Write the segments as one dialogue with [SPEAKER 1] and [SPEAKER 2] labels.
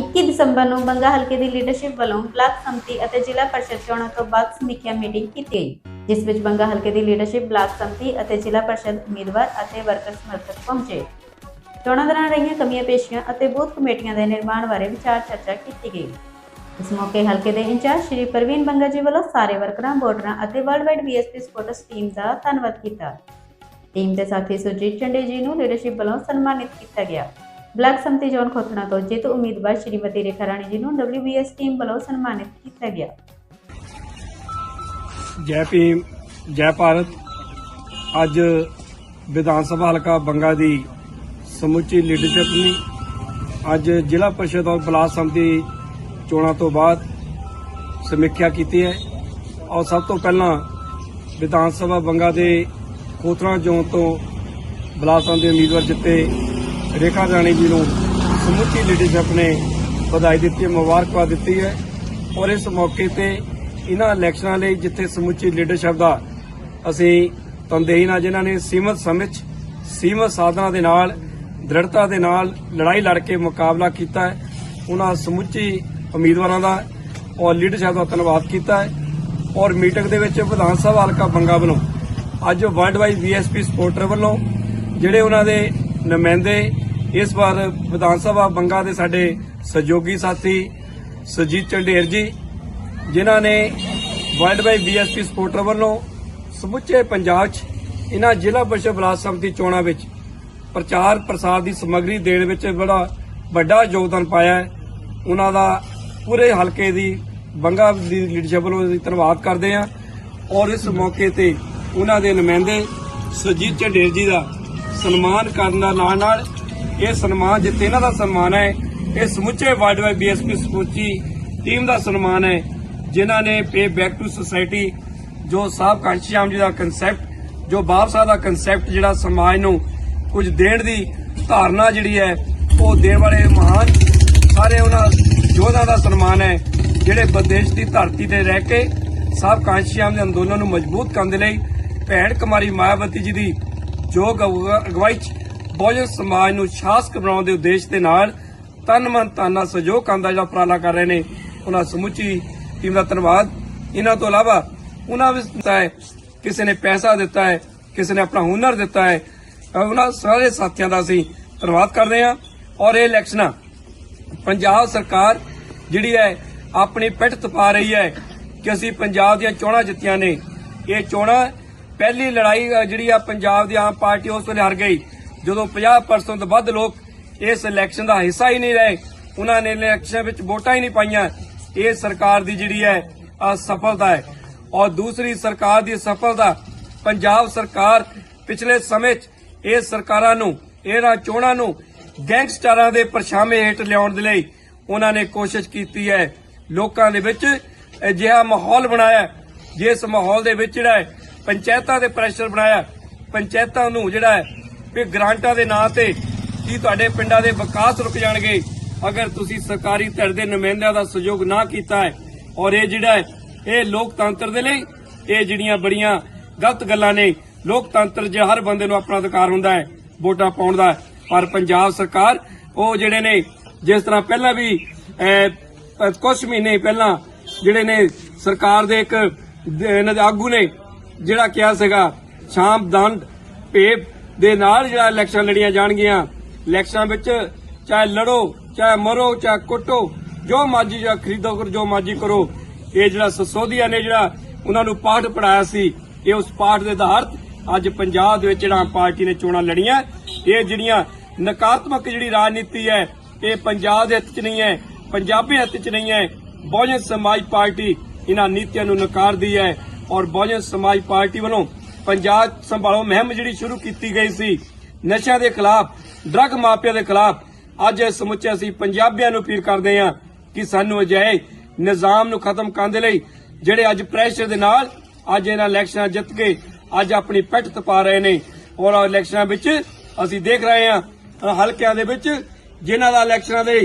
[SPEAKER 1] 21 ਦਸੰਬਰ ਨੂੰ ਬੰਗਾ ਹਲਕੇ ਦੀ ਲੀਡਰਸ਼ਿਪ ਵੱਲੋਂ ਬਲਾਕ ਸੰਮਤੀ ਅਤੇ ਜ਼ਿਲ੍ਹਾ ਪਰਿਸ਼ਦ ਚੋਣਾਂ ਤੋਂ ਬਾਅਦ ਸਮੀਖਿਆ ਮੀਟਿੰਗ ਕੀਤੀ ਗਈ, ਜਿਸ ਵਿੱਚ ਬੰਗਾ ਹਲਕੇ ਦੀ ਲੀਡਰਸ਼ਿਪ ਬਲਾਕ ਸੰਮਤੀ ਅਤੇ ਜ਼ਿਲ੍ਹਾ ਪਰਿਸ਼ਦ ਉਮੀਦਵਾਰ ਅਤੇ ਵਰਕਰ ਸਮਰਥਕ ਪਹੁੰਚੇ। ਚੋਣਾਂ ਦੌਰਾਨ ਰਹੀਆਂ ਕਮੀਆਂ ਪੇਸ਼ੀਆਂ ਅਤੇ ਬੂਥ ਕਮੇਟੀਆਂ ਦੇ ਨਿਰਮਾਣ ਬਾਰੇ ਵਿਚਾਰ ਚਰਚਾ ਕੀਤੀ ਗਈ। ਇਸ ਮੌਕੇ ਹਲਕੇ ਦੇ ਇੰਚਾਰਜ ਸ਼੍ਰੀ ਪ੍ਰਵੀਨ ਬੰਗਾ ਜੀ ਵੱਲੋਂ ਸਾਰੇ ਵਰਕਰਾਂ ਵੋਟਰਾਂ ਅਤੇ world wide BSP sports team ਦਾ ਧੰਨਵਾਦ ਕੀਤਾ। ਟੀਮ ਦੇ ਸਾਥੀ ਸੁਰਜੀਤ ਚੰਡੇ ਜੀ ਨੂੰ ਲੀਡਰਸ਼ਿਪ ਵੱਲੋਂ ਸਨਮਾਨਿਤ ਕੀਤਾ ਗਿਆ। ਬਲਾਕ ਸੰਮਤੀ ਜ਼ੋਨ ਖੋਤਣਾ ਤੋਂ ਜਿੱਤ ਉਮੀਦਵਾਰ ਸ਼੍ਰੀਮਤੀ ਰੇਖਾ ਰਾਣੀ ਜੀ ਨੂੰ WBS ਟੀਮ ਵੱਲੋਂ ਸਨਮਾਨਿਤ ਕੀਤਾ ਗਿਆ।
[SPEAKER 2] ਜੈ ਭੀਮ, ਜੈ ਭਾਰਤ। ਅੱਜ ਵਿਧਾਨ ਸਭਾ ਹਲਕਾ ਬੰਗਾ ਦੀ ਸਮੁੱਚੀ ਲੀਡਰਸ਼ਿਪ ਨੇ ਅੱਜ ਜ਼ਿਲ੍ਹਾ ਪਰਿਸ਼ਦ ਔਰ ਬਲਾਕ ਸੰਮਤੀ ਚੋਣਾਂ ਤੋਂ ਬਾਅਦ ਸਮੀਖਿਆ ਕੀਤੀ ਹੈ। ਔਰ ਸਭ ਤੋਂ ਪਹਿਲਾਂ ਵਿਧਾਨ ਸਭਾ ਬੰਗਾ ਦੇ ਖੋਤਰਾ ਜ਼ੋਨ ਤੋਂ ਬਲਾਕ ਸੰਮਤੀ ਦੇ ਉਮੀਦਵਾਰ ਜਿੱਤੇ ਰੇਖਾ ਰਾਣੀ ਜੀ ਨੂੰ ਸਮੁੱਚੀ ਲੀਡਰਸ਼ਿਪ ਨੇ ਵਧਾਈ ਦਿੱਤੀ ਹੈ ਮੁਬਾਰਕਬਾਦ ਦਿੱਤੀ ਹੈ ਔਰ ਇਸ ਮੌਕੇ ਤੇ ਇਹਨਾਂ ਇਲੈਕਸ਼ਨਾਂ ਲਈ ਜਿੱਥੇ ਸਮੁੱਚੀ ਲੀਡਰਸ਼ਿਪ ਦਾ ਅਸੀਂ ਤਨਦੇਹੀ ਨਾਲ ਜਿਨ੍ਹਾਂ ਨੇ ਸੀਮਤ ਸਮੇਂ ਸੀਮਤ ਸਾਧਨਾਂ ਦੇ ਨਾਲ, ਦ੍ਰਿੜਤਾ ਦੇ ਨਾਲ ਲੜਾਈ ਲੜ ਕੇ ਮੁਕਾਬਲਾ ਕੀਤਾ ਹੈ ਉਹਨਾਂ ਸਮੁੱਚੀ ਉਮੀਦਵਾਰਾਂ ਦਾ ਔਰ ਲੀਡਰਸ਼ਿਪ ਦਾ ਧੰਨਵਾਦ ਕੀਤਾ ਹੈ ਔਰ ਮੀਟਿੰਗ ਦੇ ਵਿੱਚ ਵਿਧਾਨ ਸਭਾ ਹਲਕਾ ਬੰਗਾ ਵੱਲੋਂ ਅੱਜ ਵਰਲਡ ਵਾਈਡ ਬੀਐਸਪੀ ਸਪੋਰਟਰ ਵੱਲੋਂ ਜਿਹੜੇ ਉਹਨਾਂ ਦੇ ਨੁਮਾਇੰਦੇ ਇਸ ਵਾਰ ਵਿਧਾਨ ਸਭਾ ਬੰਗਾ ਦੇ ਸਾਡੇ ਸਹਿਯੋਗੀ ਸਾਥੀ ਸੁਜੀਤ ਚੰਡੇਰ ਜੀ, ਜਿਨ੍ਹਾਂ ਨੇ ਵਰਲਡ ਵਾਈਡ ਬੀਐਸਪੀ ਸਪੋਰਟਰ ਵੱਲੋਂ ਸਮੁੱਚੇ ਪੰਜਾਬ 'ਚ ਇਹਨਾਂ ਜ਼ਿਲ੍ਹਾ ਪਰਿਸ਼ਦ ਬਲਾਕ ਸਮਿਤੀ ਚੋਣਾਂ ਵਿੱਚ ਪ੍ਰਚਾਰ ਪ੍ਰਸਾਰ ਦੀ ਸਮੱਗਰੀ ਦੇਣ ਵਿੱਚ ਬੜਾ ਵੱਡਾ ਯੋਗਦਾਨ ਪਾਇਆ ਹੈ। ਉਹਨਾਂ ਦਾ ਪੂਰੇ ਹਲਕੇ ਦੀ ਬੰਗਾ ਦੀ ਲੀਡਰਸ਼ਿਪ ਵੱਲੋਂ ਅਸੀਂ ਧੰਨਵਾਦ ਕਰਦੇ ਹਾਂ ਔਰ ਇਸ ਮੌਕੇ ਤੇ ਉਹਨਾਂ ਦੇ ਨੁਮਾਇੰਦੇ ਸੁਜੀਤ ਝੰਡੇਰ ਜੀ ਦਾ ਸਨਮਾਨ ਕਰਨ ਦਾ ਨਾਲ ਨਾਲ ਇਹ ਸਨਮਾਨ ਜਿੱਤੇ ਇਹਨਾਂ ਦਾ ਸਨਮਾਨ ਹੈ, ਇਹ ਸਮੁੱਚੇ ਵਰਲਡ ਵਾਈਡ ਬੀਐਸਪੀ ਸਮੁੱਚੀ ਟੀਮ ਦਾ ਸਨਮਾਨ ਹੈ, ਜਿਨ੍ਹਾਂ ਨੇ ਪੇ ਬੈਕ ਟੂ ਸੁਸਾਇਟੀ, ਜੋ ਸਾਹਿਬ ਕਾਂਸ਼ੀਆਮ ਜੀ ਦਾ ਕਨਸੈਪਟ ਜੋ ਬਾਪ ਸਾਹਿਬ ਦਾ ਕਨਸੈਪਟ ਜਿਹੜਾ ਸਮਾਜ ਨੂੰ ਕੁਝ ਦੇਣ ਦੀ ਧਾਰਨਾ ਜਿਹੜੀ ਹੈ, ਉਹ ਦੇਣ ਵਾਲੇ ਮਹਾਨ ਸਾਰੇ ਉਹਨਾਂ ਯੋਧਾ ਦਾ ਸਨਮਾਨ ਹੈ, ਜਿਹੜੇ ਵਿਦੇਸ਼ ਦੀ ਧਰਤੀ ਤੇ ਰਹਿ ਕੇ ਸਾਹਿਬ ਕਾਂਸ਼ੀਆਮ ਦੇ ਅੰਦੋਲਨ ਨੂੰ ਮਜ਼ਬੂਤ ਕਰਨ ਦੇ ਲਈ ਭੈਣ ਕੁਮਾਰੀ ਮਾਇਆਵਤੀ ਜੀ ਦੀ ਯੋਗ ਅਗਵਾਈ ਚ ਬਹੁਜਨ ਸਮਾਜ ਨੂੰ ਸ਼ਾਸਕ ਬਣਾਉਣ ਦੇ ਉਦੇਸ਼ ਦੇ ਨਾਲ ਤਨ ਮਨ ਧਨ ਸਹਿਯੋਗ ਕਰਨ ਦਾ ਜਿਹੜਾ ਉਪਰਾਲਾ ਕਰ ਰਹੇ ਨੇ, ਉਹਨਾਂ ਸਮੁੱਚੀ ਟੀਮ ਦਾ ਧੰਨਵਾਦ। ਇਹਨਾਂ ਤੋਂ ਇਲਾਵਾ ਉਹਨਾਂ ਵਿੱਚ ਹੈ, ਕਿਸੇ ਨੇ ਪੈਸਾ ਦਿੱਤਾ ਹੈ, ਕਿਸੇ ਨੇ ਆਪਣਾ ਹੁਨਰ ਦਿੱਤਾ ਹੈ, ਅਹ ਉਹਨਾਂ ਸਾਰੇ ਸਾਥੀਆਂ ਦਾ ਅਸੀਂ ਧੰਨਵਾਦ ਕਰਦੇ ਹਾਂ। ਔਰ ਇਹ ਇਲੈਕਸ਼ਨਾਂ ਪੰਜਾਬ ਸਰਕਾਰ ਜਿਹੜੀ ਹੈ, ਆਪਣੀ ਪਿੱਠ ਤਪਾ ਰਹੀ ਹੈ ਕਿ ਅਸੀਂ ਪੰਜਾਬ ਦੀਆਂ ਚੋਣਾਂ ਜਿੱਤੀਆਂ ਨੇ। ਇਹ ਚੋਣਾਂ ਪਹਿਲੀ ਲੜਾਈ ਜਿਹੜੀ ਆ ਪੰਜਾਬ ਦੀ ਆਮ ਪਾਰਟੀ ਉਸ ਵੇਲੇ ਹਾਰ ਗਈ। ਜਦੋਂ 50% ਤੋਂ ਵੱਧ ਲੋਕ ਇਸ ਇਲੈਕਸ਼ਨ ਦਾ ਹਿੱਸਾ ਹੀ ਨਹੀਂ ਰਹੇ, ਉਹਨਾਂ ਨੇ ਇਲੈਕਸ਼ਨ ਵਿੱਚ ਵੋਟਾਂ ਹੀ ਨਹੀਂ ਪਾਈਆਂ। ਇਹ ਸਰਕਾਰ ਦੀ ਜਿਹੜੀ ਹੈ, ਅਸਫਲਤਾ ਹੈ। ਔਰ ਦੂਸਰੀ ਸਰਕਾਰ ਦੀ ਸਫਲਤਾ ਪੰਜਾਬ ਸਰਕਾਰ ਪਿਛਲੇ ਸਮੇਂ 'ਚ ਇਹ ਸਰਕਾਰਾਂ ਨੂੰ, ਇਹਨਾਂ ਚੋਣਾਂ ਨੂੰ ਗੈਂਗਸਟਰਾਂ ਦੇ ਪਰਛਾਵੇਂ ਹੇਠ ਲਿਆਉਣ ਦੇ ਲਈ ਉਹਨਾਂ ਨੇ ਕੋਸ਼ਿਸ਼ ਕੀਤੀ ਹੈ। ਲੋਕਾਂ ਦੇ ਵਿੱਚ ਅਜਿਹਾ ਮਾਹੌਲ ਬਣਾਇਆ, ਜਿਸ ਮਾਹੌਲ ਦੇ ਵਿੱਚ ਜਿਹੜਾ ਪੰਚਾਇਤਾਂ ਦੇ ਪ੍ਰੈਸ਼ਰ ਬਣਾਇਆ। ਪੰਚਾਇਤਾਂ ਨੂੰ ਜਿਹੜਾ ਹੈ ਵੀ ਗ੍ਰਾਂਟਾਂ ਦੇ ਨਾਂ ਤੇ ਕੀ ਤੁਹਾਡੇ ਪਿੰਡਾਂ ਦੇ ਵਿਕਾਸ ਰੁਕ ਜਾਣਗੇ। ਅਗਰ ਤੁਸੀਂ ਸਰਕਾਰੀ ਧਿਰ ਦੇ ਨੁਮਾਇੰਦਿਆਂ ਦਾ ਸਹਿਯੋਗ ਨਾ ਕੀਤਾ ਹੈ ਔਰ ਇਹ ਜਿਹੜਾ ਹੈ, ਇਹ ਲੋਕਤੰਤਰ ਦੇ ਲਈ ਇਹ ਜਿਹੜੀਆਂ ਬੜੀਆਂ ਗਲਤ ਗੱਲਾਂ ਨੇ, ਲੋਕਤੰਤਰ 'ਚ ਹਰ ਬੰਦੇ ਨੂੰ ਆਪਣਾ ਅਧਿਕਾਰ ਹੁੰਦਾ ਹੈ, ਵੋਟਾਂ ਪਾਉਣ ਦਾ, ਪਰ ਪੰਜਾਬ ਸਰਕਾਰ ਉਹ ਜਿਹੜੇ ਨੇ, ਜਿਸ ਤਰ੍ਹਾਂ ਪਹਿਲਾਂ ਵੀ ਕੁਝ ਮਹੀਨੇ ਪਹਿਲਾਂ ਜਿਹੜੇ ਨੇ ਸਰਕਾਰ ਦੇ ਇੱਕ ਇਹਨਾਂ ਦੇ ਆਗੂ ਨੇ, ਜਿਹੜਾ ਕਿਹਾ ਸੀਗਾ, ਸ਼ਾਮ ਦੰਡ, ਭੇਪ ਦੇ ਨਾਲ ਜਿਹੜਾ ਇਲੈਕਸ਼ਨ ਲੜੀਆਂ ਜਾਣਗੀਆਂ, ਇਲੈਕਸ਼ਨਾਂ ਵਿੱਚ ਚਾਹੇ ਲੜੋ, ਚਾਹੇ ਮਰੋ, ਚਾਹੇ ਕੁੱਟੋ, ਜੋ ਮਰਜ਼ੀ ਜਾਂ ਖਰੀਦੋ ਕਰੋ ਜੋ ਮਰਜ਼ੀ ਕਰੋ, ਇਹ ਜਿਹੜਾ ਸਸੋਦੀਆ ਨੇ ਜਿਹੜਾ ਉਹਨਾਂ ਨੂੰ ਪਾਠ ਪੜਾਇਆ ਸੀ, ਇਹ ਉਸ ਪਾਠ ਦੇ ਆਧਾਰ ਅੱਜ ਪੰਜਾਬ ਦੇ ਵਿੱਚ ਜਿਹੜਾ ਪਾਰਟੀ ਨੇ ਚੋਣਾਂ ਲੜੀਆਂ। ਇਹ ਜਿਹੜੀਆਂ ਨਕਾਰਾਤਮਕ ਜਿਹੜੀ ਰਾਜਨੀਤੀ ਹੈ, ਇਹ ਪੰਜਾਬ ਦੇ ਹੱਥ 'ਚ ਨਹੀਂ ਹੈ, ਪੰਜਾਬੀ ਹੱਥ 'ਚ ਨਹੀਂ ਹੈ। ਬਹੁਜਨ ਸਮਾਜ ਪਾਰਟੀ ਇਹਨਾਂ ਨੀਤੀਆਂ ਨੂੰ ਨਕਾਰਦੀ ਹੈ ਔਰ ਬਹੁਜਨ ਸਮਾਜ ਪਾਰਟੀ ਵੱਲੋਂ ਪੰਜਾਬ ਸੰਭਾਲੋ ਮੁਹਿੰਮ ਜਿਹੜੀ ਸ਼ੁਰੂ ਕੀਤੀ ਗਈ ਸੀ, ਨਸ਼ਿਆਂ ਦੇ ਖਿਲਾਫ ਡਰੱਗ ਮਾਫੀਆ ਦੇ ਖਿਲਾਫ, ਅੱਜ ਇਹ ਸਮੁੱਚੇ ਅਸੀਂ ਪੰਜਾਬੀਆਂ ਨੂੰ ਅਪੀਲ ਕਰਦੇ ਹਾਂ ਕਿ ਸਾਨੂੰ ਅਜਿਹੇ ਨਿਜ਼ਾਮ ਨੂੰ ਖਤਮ ਕਰਨ ਦੇ ਲਈ ਜਿਹੜੇ ਅੱਜ ਪ੍ਰੈਸ਼ਰ ਦੇ ਨਾਲ ਅੱਜ ਇਹਨਾਂ ਇਲੈਕਸ਼ਨਾਂ ਜਿੱਤ ਕੇ ਅੱਜ ਆਪਣੀ ਪੈਟ ਤਪਾ ਰਹੇ ਨੇ ਔਰ ਉਹ ਇਲੈਕਸ਼ਨਾਂ ਵਿੱਚ ਅਸੀਂ ਦੇਖ ਰਹੇ ਹਾਂ ਹਲਕਿਆਂ ਦੇ ਵਿੱਚ ਜਿਨ੍ਹਾਂ ਦਾ ਇਲੈਕਸ਼ਨਾਂ ਦੇ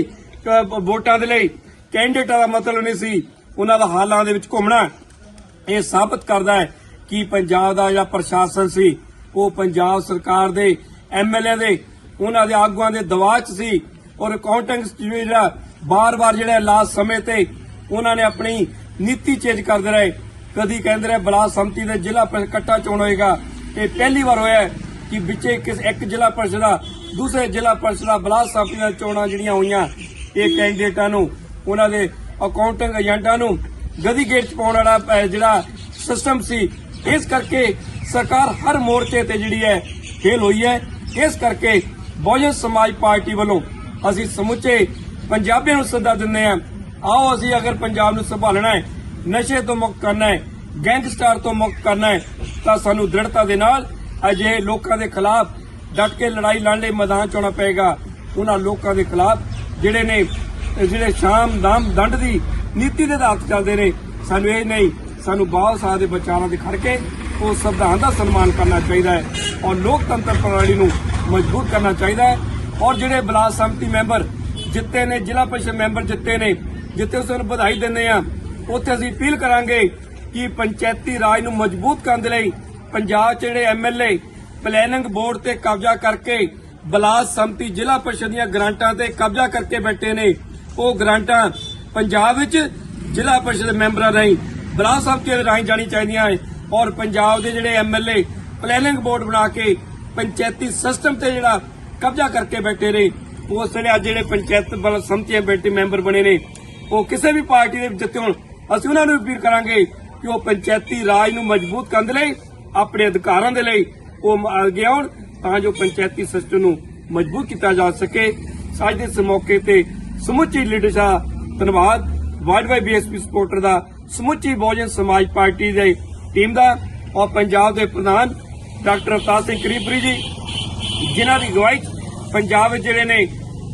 [SPEAKER 2] ਵੋਟਾਂ ਦੇ ਲਈ ਕੈਂਡੀਡੇਟਾਂ ਦਾ ਮਤਲਬ ਨਹੀਂ ਸੀ, ਉਹਨਾਂ ਦਾ ਹਾਲਾਂ ਦੇ ਵਿੱਚ ਘੁੰਮਣਾ ਇਹ ਸਾਬਤ ਕਰਦਾ ਹੈ। ਕਿ ਪੰਜਾਬ ਦਾ ਜਿਹੜਾ ਪ੍ਰਸ਼ਾਸਨ ਸੀ, ਉਹ ਪੰਜਾਬ ਸਰਕਾਰ ਦੇ ਐਮਐਲਏ ਦੇ, ਉਹਨਾਂ ਦੇ ਆਗੂਆਂ ਦੇ ਦਬਾਅ 'ਚ ਸੀ ਔਰ ਅਕਾਊਂਟਿੰਗ ਜਿਹੜਾ ਬਾਰ-ਬਾਰ ਜਿਹੜਾ ਲਾਸਟ ਸਮੇਂ ਤੇ ਉਹਨਾਂ ਨੇ ਆਪਣੀ ਨੀਤੀ ਚੇਂਜ ਕਰਦੇ ਰਹੇ। ਕਦੀ ਕਹਿੰਦੇ ਰਹੇ ਬਲਾਕ ਸੰਮਤੀ ਦੇ ਜ਼ਿਲ੍ਹਾ ਇਕੱਠਾ ਚੋਣ ਹੋਏਗਾ ਇਹ ਪਹਿਲੀ ਵਾਰ ਹੋਇਆ ਕਿ ਵਿੱਚੇ ਕਿਸ ਇੱਕ ਜ਼ਿਲ੍ਹਾ ਪਰਿਸ਼ਦ ਦਾ, ਦੂਸਰੇ ਜ਼ਿਲ੍ਹਾ ਪਰਿਸ਼ਦ ਦਾ ਬਲਾਕ ਸੰਮਤੀ ਦੀਆਂ ਚੋਣਾਂ ਜਿਹੜੀਆਂ ਹੋਈਆਂ, ਇਹ ਕੈਂਡੀਡੇਟਾਂ ਨੂੰ, ਉਹਨਾਂ ਦੇ ਅਕਾਊਂਟਿੰਗ ਏਜੰਟਾਂ ਨੂੰ ਗਦੀ ਗੇਟ ਚ ਪਾਉਣ ਵਾਲਾ ਜਿਹੜਾ ਸਿਸਟਮ ਸੀ ਇਸ ਕਰਕੇ ਸਰਕਾਰ ਹਰ ਮੋਰਚੇ ਤੇ ਜਿਹੜੀ ਹੈ ਫੇਲ ਹੋਈ ਹੈ। ਇਸ ਕਰਕੇ ਬਹੁਜਨ ਸਮਾਜ ਪਾਰਟੀ ਵੱਲੋਂ ਅਸੀਂ ਸਮੁੱਚੇ ਪੰਜਾਬੀਆਂ ਨੂੰ ਸੱਦਾ ਦਿੰਦੇ ਹਾਂ, ਆਓ ਅਸੀਂ ਅਗਰ ਪੰਜਾਬ ਨੂੰ ਸੰਭਾਲਣਾ ਹੈ, ਨਸ਼ੇ ਤੋਂ ਮੁਕਤ ਕਰਨਾ ਹੈ, ਗੈਂਗਸਟਰ ਤੋਂ ਮੁਕਤ ਕਰਨਾ ਹੈ, ਤਾਂ ਸਾਨੂੰ ਦ੍ਰਿੜਤਾ ਦੇ ਨਾਲ ਅਜੇ ਲੋਕਾਂ ਦੇ ਖਿਲਾਫ ਡਟ ਕੇ ਲੜਾਈ ਲੜਨ ਲਈ ਮੈਦਾਨ ਚ ਆਉਣਾ ਪਏਗਾ। ਉਹਨਾਂ ਲੋਕਾਂ ਦੇ ਖਿਲਾਫ ਜਿਹੜੇ ਨੇ, ਜਿਹੜੇ ਸ਼ਾਮ ਦਾਮ ਦੰਡ ਦੀ ਨੀਤੀ ਦੇ ਆਧਾਰ ਤੇ ਚੱਲਦੇ ਨੇ, ਸਾਨੂੰ ਇਹ ਨਹੀਂ ਸਾਨੂੰ ਬਹੁਤ ਸਾਹ ਦੇ ਵਿਚਾਰਾਂ ਦੇ ਖੜ ਕੇ ਉਹ ਸੰਵਿਧਾਨ ਦਾ ਸਨਮਾਨ ਕਰਨਾ ਚਾਹੀਦਾ ਹੈ ਔਰ ਲੋਕਤੰਤਰ ਪ੍ਰਣਾਲੀ ਨੂੰ ਮਜ਼ਬੂਤ ਕਰਨਾ ਚਾਹੀਦਾ ਹੈ। ਔਰ ਜਿਹੜੇ ਬਲਾਕ ਸੰਮਤੀ ਮੈਂਬਰ ਜਿੱਤੇ ਨੇ, ਜ਼ਿਲ੍ਹਾ ਪਰਿਸ਼ਦ ਮੈਂਬਰ ਜਿੱਤੇ ਨੇ ਜਿੱਤੇ ਉਸ ਨੂੰ ਵਧਾਈ ਦਿੰਦੇ ਆ ਉੱਥੇ ਅਸੀਂ ਅਪੀਲ ਕਰਾਂਗੇ ਕਿ ਪੰਚਾਇਤੀ ਰਾਜ ਨੂੰ ਮਜ਼ਬੂਤ ਕਰਨ ਦੇ ਲਈ ਪੰਜਾਬ 'ਚ ਜਿਹੜੇ ਐਮਐਲਏ ਪਲੈਨਿੰਗ ਬੋਰਡ ਤੇ ਕਬਜ਼ਾ ਕਰਕੇ ਬਲਾਕ ਸੰਮਤੀ, ਜ਼ਿਲ੍ਹਾ ਪਰਿਸ਼ਦ ਦੀਆਂ ਗ੍ਰਾਂਟਾਂ ਤੇ ਕਬਜ਼ਾ ਕਰਕੇ ਬੈਠੇ ਨੇ। ਉਹ ਗ੍ਰਾਂਟਾਂ ਪੰਜਾਬ ਵਿੱਚ ਜ਼ਿਲ੍ਹਾ ਪਰਿਸ਼ਦ ਮੈਂਬਰਾਂ ਰਾਹੀਂ ਬਲਾਕ ਸਾਹਿਬ ਦੇ ਰਾਹੀਂ ਜਾਣੀ ਚਾਹੀਦੀਆਂ ਹੈ ਔਰ ਪੰਜਾਬ ਦੇ ਜਿਹੜੇ ਐਮਐਲਏ ਪਲੈਨਿੰਗ ਬੋਰਡ ਬਣਾ ਕੇ ਪੰਚਾਇਤੀ ਸਿਸਟਮ ਤੇ ਜਿਹੜਾ ਕਬਜ਼ਾ ਕਰਕੇ ਬੈਠੇ ਨੇ, ਉਸ ਵੇਲੇ ਅੱਜ ਜਿਹੜੇ ਪੰਚਾਇਤ ਬਲ ਸੰਮਤੀਆਂ ਬੈਠੇ ਮੈਂਬਰ ਬਣੇ ਨੇ, ਉਹ ਕਿਸੇ ਵੀ ਪਾਰਟੀ ਦੇ ਵਿੱਚ ਜਿੱਤੇ ਹੋਣ, ਅਸੀਂ ਉਹਨਾਂ ਨੂੰ ਅਪੀਲ ਕਰਾਂਗੇ ਕਿ ਉਹ ਪੰਚਾਇਤੀ ਰਾਜ ਨੂੰ ਮਜ਼ਬੂਤ ਕਰਨ ਦੇ ਲਈ, ਆਪਣੇ ਅਧਿਕਾਰਾਂ ਦੇ ਲਈ ਉਹ ਅੱਗੇ ਆਉਣ, ਤਾਂ ਜੋ ਪੰਚਾਇਤੀ ਸਿਸਟਮ ਨੂੰ ਮਜ਼ਬੂਤ ਕੀਤਾ ਜਾ ਸਕੇ। ਅੱਜ ਦੇ ਇਸ ਮੌਕੇ ਤੇ ਸਮੁੱਚੀ ਲੀਡਰਸ਼ਿਪ ਧੰਨਵਾਦ। ਵਾਈਡ ਬੀਐਸਪੀ ਸਪੋਰਟਰ ਦਾ ਸਮੁੱਚੀ ਬਹੁਜਨ ਸਮਾਜ ਪਾਰਟੀ ਦੇ ਟੀਮ ਦਾ ਔਰ ਪੰਜਾਬ ਦੇ ਪ੍ਰਧਾਨ ਡਾਕਟਰ ਅਵਤਾਰ ਸਿੰਘ ਕਰੀਪਰੀ ਜੀ, ਜਿਨ੍ਹਾਂ ਦੀ ਅਗਵਾਈ ਪੰਜਾਬ ਵਿੱਚ ਜਿਹੜੇ ਨੇ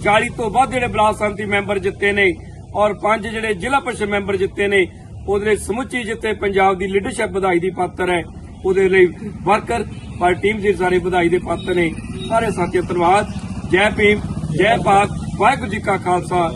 [SPEAKER 2] 40 ਤੋਂ ਵੱਧ ਜਿਹੜੇ ਬਲਾਕ ਸੰਮਤੀ ਮੈਂਬਰ ਜਿੱਤੇ ਨੇ ਔਰ ਪੰਜ ਜਿਹੜੇ ਜ਼ਿਲ੍ਹਾ ਪਰਿਸ਼ਦ ਮੈਂਬਰ ਜਿੱਤੇ ਨੇ, ਉਹਦੇ ਲਈ ਸਮੁੱਚੀ ਜਿੱਤੇ ਪੰਜਾਬ ਦੀ ਲੀਡਰਸ਼ਿਪ ਵਧਾਈ ਦੀ ਪਾਤਰ ਹੈ, ਉਹਦੇ ਲਈ ਵਰਕਰ ਪਰ ਟੀਮ ਦੇ ਸਾਰੇ ਵਧਾਈ ਦੇ ਪਾਤਰ ਨੇ। ਸਾਰੇ ਸਾਥੀਓ, ਧੰਨਵਾਦ। ਜੈ ਭੀਮ, ਜੈ ਭਾਰਤ, ਵਾਹਿਗੁਰੂ ਜੀ ਕਾ ਖਾਲਸਾ।